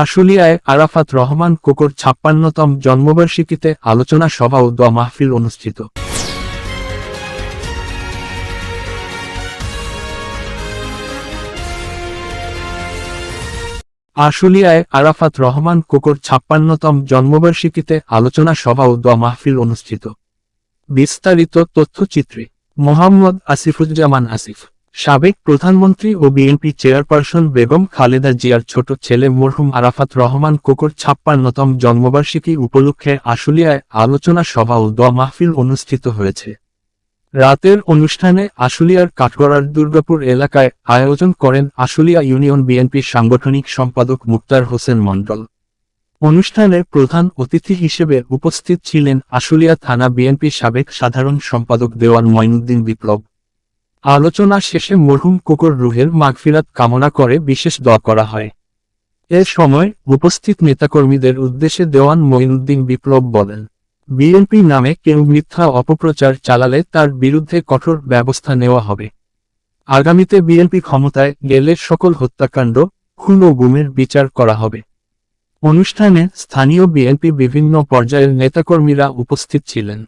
আশুলিয়ায় আরাফাত রহমান কোকর ছাপ্পান্নতম জন্মবার্ষিকীতে আলোচনা সভা ও দোয়া মাহফিল অনুষ্ঠিত। আশুলিয়ায় আরাফাত রহমান কোকর ছাপ্পান্নতম জন্মবার্ষিকীতে আলোচনা সভা ও দোয়া মাহফিল অনুষ্ঠিত। বিস্তারিত তথ্যচিত্রে মোহাম্মদ আসিফুজ্জামান আসিফ। সাবেক প্রধানমন্ত্রী ও বিএনপি চেয়ারপারসন বেগম খালেদা জিয়ার ছোট ছেলে মরহুম আরাফাত রহমান কোকর ছাপ্পান্নতম জন্মবার্ষিকী উপলক্ষে আশুলিয়ায় আলোচনা সভা ও দোয়া মাহফিল অনুষ্ঠিত হয়েছে। রাতের অনুষ্ঠানে আশুলিয়ার কাঠগড়ার দুর্গাপুর এলাকায় আয়োজন করেন আশুলিয়া ইউনিয়ন বিএনপির সাংগঠনিক সম্পাদক মুক্তার হোসেন মণ্ডল। অনুষ্ঠানে প্রধান অতিথি হিসেবে উপস্থিত ছিলেন আশুলিয়া থানা বিএনপির সাবেক সাধারণ সম্পাদক দেওয়ান মঈনুদ্দিন বিপ্লব। আলোচনা শেষে মরহুম কুকুর রুহের মাগফিরাত কামনা করে বিশেষ দোয়া করা হয়। এ সময় উপস্থিত নেতাকর্মীদের উদ্দেশ্যে দেওয়ান মঈনুদ্দিন বিপ্লব বলেন, বিএনপি নামে কেউ মিথ্যা অপপ্রচার চালালে তার বিরুদ্ধে কঠোর ব্যবস্থা নেওয়া হবে। আগামীতে বিএনপি ক্ষমতায় গেলে সকল হত্যাকাণ্ড, খুন ও গুমের বিচার করা হবে। অনুষ্ঠানে স্থানীয় বিএনপি বিভিন্ন পর্যায়ের নেতাকর্মীরা উপস্থিত ছিলেন।